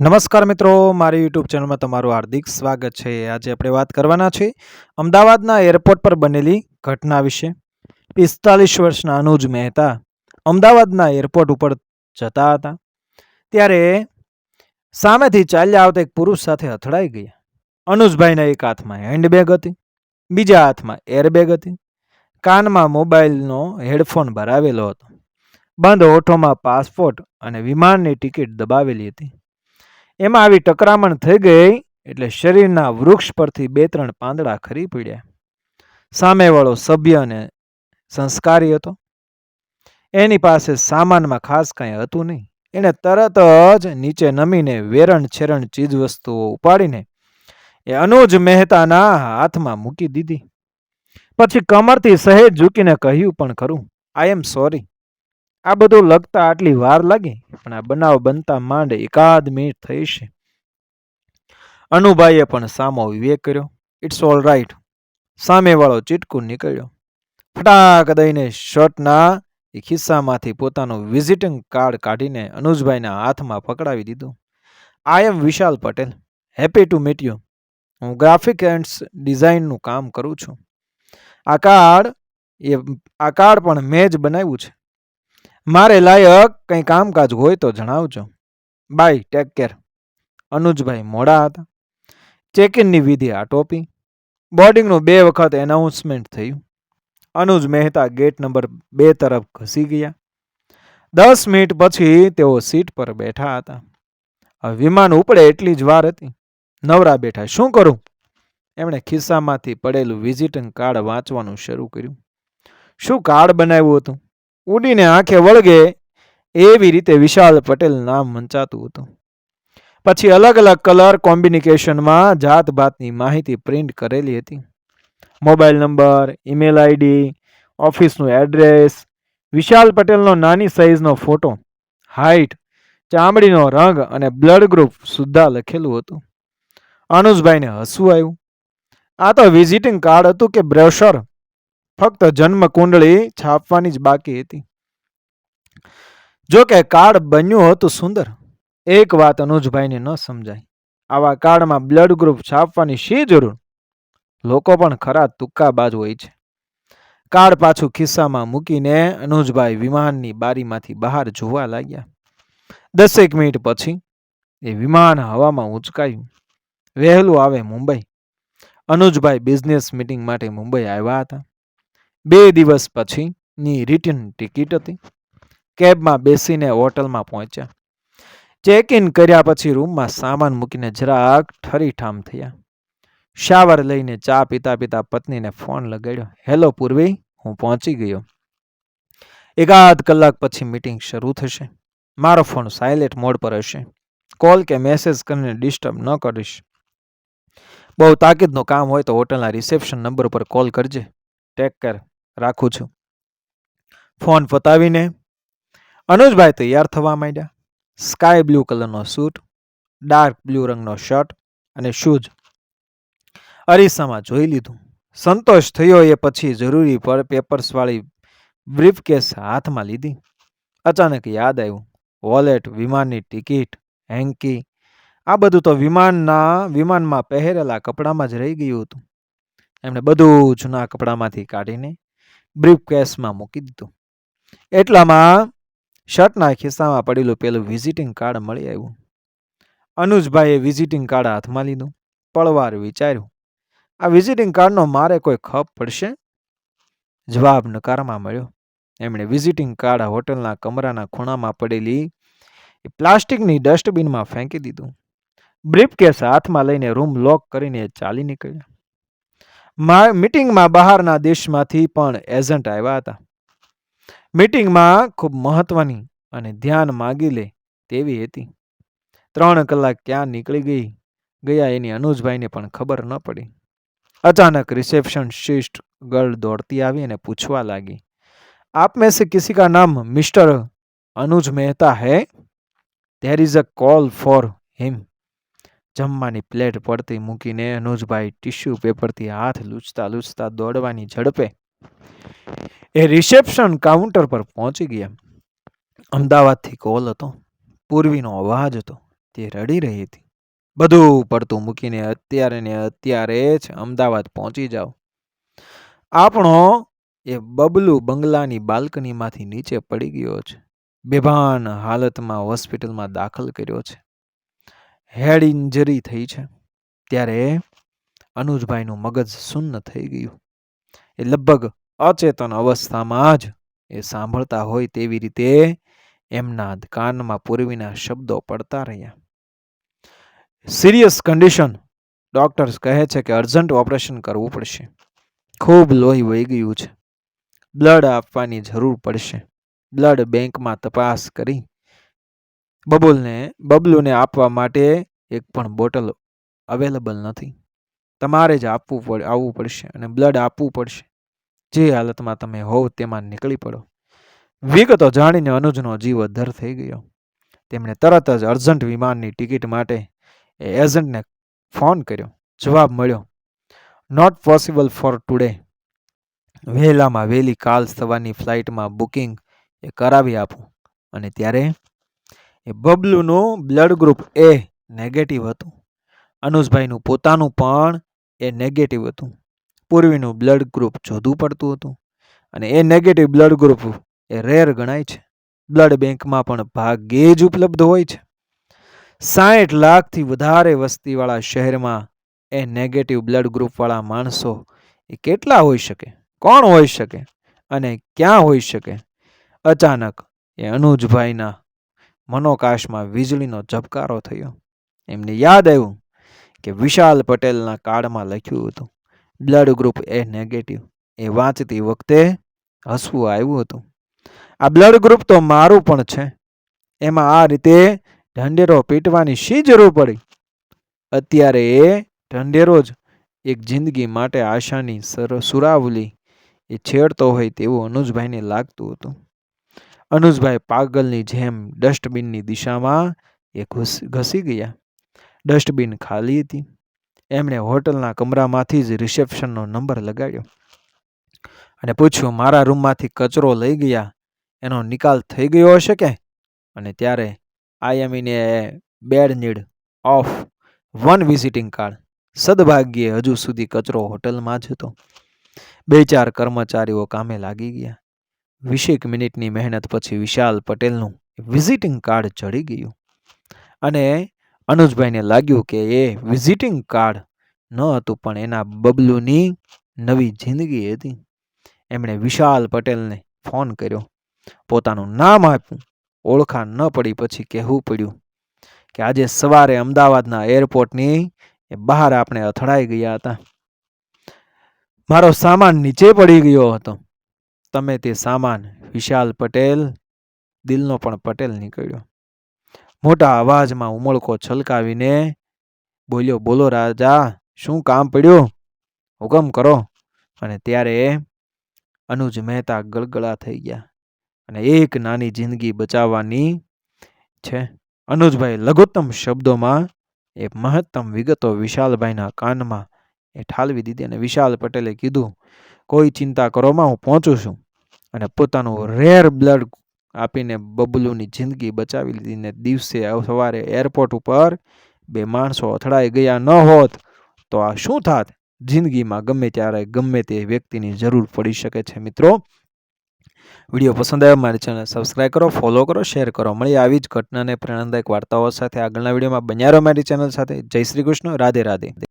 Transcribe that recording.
નમસ્કાર મિત્રો, મારી યુટ્યુબ ચેનલમાં તમારું હાર્દિક સ્વાગત છે. આજે આપણે વાત કરવાના છે અમદાવાદના એરપોર્ટ પર બનેલી ઘટના વિશે. પિસ્તાલીસ વર્ષના અનુજ મહેતા અમદાવાદના એરપોર્ટ ઉપર જતા હતા. ત્યારે સામેથી ચાલ્યા આવતા એક પુરુષ સાથે અથડાઈ ગયા. અનુજભાઈના એક હાથમાં હેન્ડબેગ હતી, બીજા હાથમાં એરબેગ હતી. કાનમાં મોબાઈલનો હેડફોન ભરાવેલો હતો. બંધ ઓઠોમાં પાસપોર્ટ અને વિમાનની ટિકિટ દબાવેલી હતી. એમાં આવી ટકરામણ થઈ ગઈ એટલે શરીરના વૃક્ષ પરથી બે ત્રણ પાંદડા ખરી પડ્યા. સામેવાળો સભ્ય અને સંસ્કારી હતો. એની પાસે સામાનમાં ખાસ કાંઈ હતું નહીં. એણે તરત જ નીચે નમીને વેરણ છેરણ ચીજવસ્તુઓ ઉપાડીને એ અનુજ મહેતાના હાથમાં મૂકી દીધી. પછી કમરથી સહેજ ઝૂકીને કહ્યું પણ ખરું આઈ એમ સોરી આ બધું લગતા આટલી વાર લાગી, પણ આ બનાવ બનતા માંડ એકાદ મિનિટ થઈ છે. અનુભાઈએ પણ સામો વિવેક કર્યો ઇટ્સ ઓલ રાઈટ સામેવાળો ચીટકું નીકળ્યો. ફટાક દઈને શર્ટના એ ખિસ્સામાંથી પોતાનું વિઝિટિંગ કાર્ડ કાઢીને અનુજભાઈના હાથમાં પકડાવી દીધું. I am Vishal Patel happy to meet you હું ગ્રાફિક એન્ડ ડિઝાઇનનું કામ કરું છું. આ કાર્ડ એ, આ કાર્ડ પણ મેં જ બનાવ્યું છે. મારે લાયક કંઈ કામકાજ હોય તો જણાવજો. By, take care. અનુજભાઈ મોડા હતા. ચેક ઇનની વિધિ ટોપી. બોર્ડિંગનું બે વખત એનાઉન્સમેન્ટ થયું. અનુજ મહેતા ગેટ નંબર બે તરફ ઘસી ગયા. દસ મિનિટ પછી તેઓ સીટ પર બેઠા હતા. વિમાન ઉપડે એટલી જ વાર હતી. નવરા બેઠા, શું કરું? એમણે ખિસ્સામાંથી પડેલું વિઝિટિંગ કાર્ડ વાંચવાનું શરૂ કર્યું. શું કાર્ડ બનાવ્યું હતું? ઉડીને આંખે વળગે એવી રીતે વિશાલ પટેલ નામ મંચાતું હતું. પછી અલગ અલગ કલર કોમ્બિનિકેશનમાં જાત ભાતની માહિતી પ્રિન્ટ કરેલી હતી. મોબાઈલ નંબર, ઈમેલ આઈડી, ઓફિસનું એડ્રેસ, વિશાલ પટેલનો નાની સાઇઝનો ફોટો, હાઈટ, ચામડીનો રંગ અને બ્લડ ગ્રુપ સુદ્ધા લખેલું હતું. અનુજભાઈને હસવું આવ્યું. આ તો વિઝિટિંગ કાર્ડ હતું કે બ્રોશર? ફક્ત જન્મ કુંડળી છાપવાની જ બાકી હતી. જો કે કાર્ડ બન્યું હતું સુંદર. એક વાત અનુજભાઈને ન સમજાય. આવા કાર્ડમાં બ્લડ ગ્રુપ છાપવાની શી જરૂર? લોકો પણ ખરા તુક્કાબાજ હોય છે. કાર્ડ પાછું ખિસ્સામાં મૂકીને અનુજભાઈ વિમાનની બારીમાંથી બહાર જોવા લાગ્યા. દસેક મિનિટ પછી એ વિમાન હવામાં ઉંચકાયું. વહેલું આવે મુંબઈ. અનુજભાઈ બિઝનેસ મિટિંગ માટે મુંબઈ આવ્યા હતા. બે દિવસ પછીની રિટર્ન ટિકિટ હતી. કેબમાં બેસીને હોટલમાં પહોંચ્યા. ચેક ઇન કર્યા પછી રૂમમાં સામાન મૂકીને જરાક ઠરીઠામ થયા. શાવર લઈને ચા પીતા પીતા પત્નીને ફોન લગાડ્યો. હેલો પૂર્વી, હું પહોંચી ગયો. એકાદ કલાક પછી મીટિંગ શરૂ થશે. મારો ફોન સાયલેન્ટ મોડ પર હશે. કોલ કે મેસેજ કરીને ડિસ્ટર્બ ન કરીશ. બહુ તાકીદનું કામ હોય તો હોટલના રિસેપ્શન નંબર પર કોલ કરજે. ટેક કેર રાખું છું. ફોન પતાવીને અનુજભાઈ તૈયાર થવા માંડ્યા. સ્કાય બ્લુ કલરનો સૂટ, ડાર્ક બ્લુ રંગનો શર્ટ અને શૂઝ. અરીસામાં જોઈ લીધું. સંતોષ થયો એ પછી જરૂરી પર પેપર્સવાળી બ્રીફ કેસ હાથમાં લીધી. અચાનક યાદ આવ્યું, વોલેટ, વિમાનની ટિકિટ, હેન્કી, આ બધું તો વિમાનના, વિમાનમાં પહેરેલા કપડામાં જ રહી ગયું હતું. એમણે બધું જૂના કપડામાંથી કાઢીને બ્રીફ કેસમાં મૂકી દીધું. એટલામાં શર્ટના ખિસ્સામાં પડેલું પેલું વિઝિટિંગ કાર્ડ મળી આવ્યું. અનુજભાઈએ વિઝિટિંગ કાર્ડ હાથમાં લીધું. પળવાર વિચાર્યું, આ વિઝિટિંગ કાર્ડનો મારે કોઈ ખપ પડશે? જવાબ નકારમાં મળ્યો, એમણે વિઝિટિંગ કાર્ડ હોટલના કમરાના ખૂણામાં પડેલી પ્લાસ્ટિકની ડસ્ટબિનમાં ફેંકી દીધું. બ્રીફકેસ હાથમાં લઈને રૂમ લોક કરીને ચાલી નીકળ્યા. મિટિંગમાં બહારના દેશમાંથી પણ એજન્ટ આવ્યા હતા. મિટિંગમાં ખૂબ મહત્વની અને ધ્યાન માગી લે તેવી હતી. ત્રણ કલાક ક્યાં નીકળી ગઈ? ગયા એની અનુજભાઈને પણ ખબર ન પડી. અચાનક રિસેપ્શન શિષ્ટ ગર્લ દોડતી આવી અને પૂછવા લાગી, આપ મેં સે કિસી કા નામ, મિસ્ટર અનુજ મહેતા હૈ? There is a call for him જમવાની પ્લેટ પડતી મૂકીને અનુજભાઈ ટિશ્યુ પેપરથી હાથ લૂછતા લૂછતા દોડવાની ઝડપે એ રિસેપ્શન કાઉન્ટર પર પહોંચી ગયા. અમદાવાદથી કોલ હતો. પૂર્વીનો અવાજ હતો. તે રડી રહી હતી. બધું પડતું મૂકીને અત્યારે ને અત્યારે જ અમદાવાદ પહોંચી જાઓ. આપણો એ બબલુ બંગલાની બાલ્કનીમાંથી નીચે પડી ગયો છે. બેભાન હાલતમાં હોસ્પિટલમાં દાખલ કર્યો છે. હેડ ઇન્જરી થઈ છે. ત્યારે અનુજભાઈનું મગજ શૂન્ય થઈ ગયું. એ લગભગ અચેતન અવસ્થામાં જ એ સાંભળતા હોય તેવી રીતે એમના કાનમાં પૂર્વીના શબ્દો પડતા રહ્યા. સિરિયસ કન્ડિશન ડોક્ટર્સ કહે છે કે અર્જન્ટ ઓપરેશન કરવું પડશે. ખૂબ લોહી વહી ગયું છે. બ્લડ આપવાની જરૂર પડશે. બ્લડ બેંકમાં તપાસ કરી બબુલને, બબલુને આપવા માટે એક પણ બોટલ અવેલેબલ નથી. તમારે જ આપવું પડે, આવવું પડશે અને બ્લડ આપવું પડશે. જે હાલતમાં તમે હોવ તેમાં નીકળી પડો. વિગતો જાણીને અનુજનો જીવ અદ્ધર થઈ ગયો. તેમણે તરત જ અર્જન્ટ વિમાનની ટિકિટ માટે એ એજન્ટને ફોન કર્યો. જવાબ મળ્યો નોટ પોસિબલ ફોર ટુડે વહેલામાં વહેલી કાલ સવારની ફ્લાઇટમાં બુકિંગ એ કરાવી આપું અને ત્યારે એ બબલુનું બ્લડ ગ્રુપ એ નેગેટિવ હતું. અનુજભાઈનું પોતાનું પણ એ નેગેટિવ હતું. પૂર્વીનું બ્લડ ગ્રુપ જુદું પડતું હતું. અને એ નેગેટિવ બ્લડ ગ્રુપ એ રેર ગણાય છે. બ્લડ બેંકમાં પણ ભાગ્યે જ ઉપલબ્ધ હોય છે. સાઠ લાખથી વધારે વસ્તીવાળા શહેરમાં એ નેગેટિવ બ્લડ ગ્રુપવાળા માણસો એ કેટલા હોઈ શકે? કોણ હોઈ શકે? અને ક્યાં હોઈ શકે? અચાનક એ અનુજભાઈના મનોકાશમાં વીજળીનો ઝબકારો થયો. એમને યાદ આવ્યું કે વિશાલ પટેલના કાર્ડમાં લખ્યું હતું, બ્લડ ગ્રુપ એ નેગેટિવ એ વાંચતી વખતે હસવું આવ્યું હતું. આ બ્લડ ગ્રુપ તો મારું પણ છે. એમાં આ રીતે ઢંઢેરો પીટવાની શી જરૂર પડી? અત્યારે એ ઢંઢેરો જ એક જિંદગી માટે આશાની સર સુરાવલી એ છેડતો હોય તેવું અનુજભાઈને લાગતું હતું. અનુજભાઈ પાગલની જેમ ડસ્ટબિનની દિશામાં એ ઘૂસ, ઘસી ગયા. ડસ્ટબિન ખાલી હતી. એમણે હોટલના કમરામાંથી જ રિસેપ્શનનો નંબર લગાડ્યો અને પૂછ્યું, મારા રૂમમાંથી કચરો લઈ ગયા? એનો નિકાલ થઈ ગયો હશે કે? અને ત્યારે in bad need of one visiting card સદભાગ્યે હજુ સુધી કચરો હોટલમાં જ હતો. બે ચાર કર્મચારીઓ કામે લાગી ગયા. વીસેક મિનિટની મહેનત પછી વિશાલ પટેલનું વિઝિટિંગ કાર્ડ ચડી ગયું. અને અનુજભાઈને લાગ્યું કે એ વિઝિટિંગ કાર્ડ ન હતું, પણ એના બબલુની નવી જિંદગી હતી. એમણે વિશાલ પટેલને ફોન કર્યો. પોતાનું નામ આપ્યું. ઓળખાણ ન પડી પછી કહેવું પડ્યું કે આજે સવારે અમદાવાદના એરપોર્ટની એ બહાર આપણે અથડાઈ ગયા હતા. મારો સામાન નીચે પડી ગયો હતો. તમે તે સામાન, વિશાલ પટેલ, દિલનો પણ પટેલ નીકળ્યો. મોટા અવાજમાં ઉમળકો છલકાવીને બોલ્યો, બોલો રાજા, શું કામ પડ્યું? હુકમ કરો. અને ત્યારે અનુજ મહેતા ગળગળા થઈ ગયા. અને એક નાની જિંદગી બચાવવાની છે. અનુજભાઈ લઘુત્તમ શબ્દોમાં એ મહત્તમ વિગતો વિશાલભાઈના કાનમાં એ ઠાલવી દીધી અને વિશાલ પટેલે કીધું કોઈ ચિંતા કરોમાં હું પહોંચું છું અને પોતાનું રેર બ્લડ આપીને બબલુની જિંદગી બચાવી લીધીને દિવસે સવારે એરપોર્ટ ઉપર બે માણસો અથડાઈ ગયા ન હોત તો આ શું થાત? જિંદગીમાં ગમે ત્યારે ગમે તે વ્યક્તિની જરૂર પડી શકે છે મિત્રો. વીડિયો પસંદ આવ્યો મારી ચેનલ સબસ્ક્રાઈબ કરો ફોલો કરો શેર કરો. મળી આવી જ ઘટનાને પ્રેરણાદાયક વાર્તાઓ સાથે. આગળના વિડીયોમાં બન્યા મારી ચેનલ સાથે. જય શ્રી કૃષ્ણ. રાધે રાધે.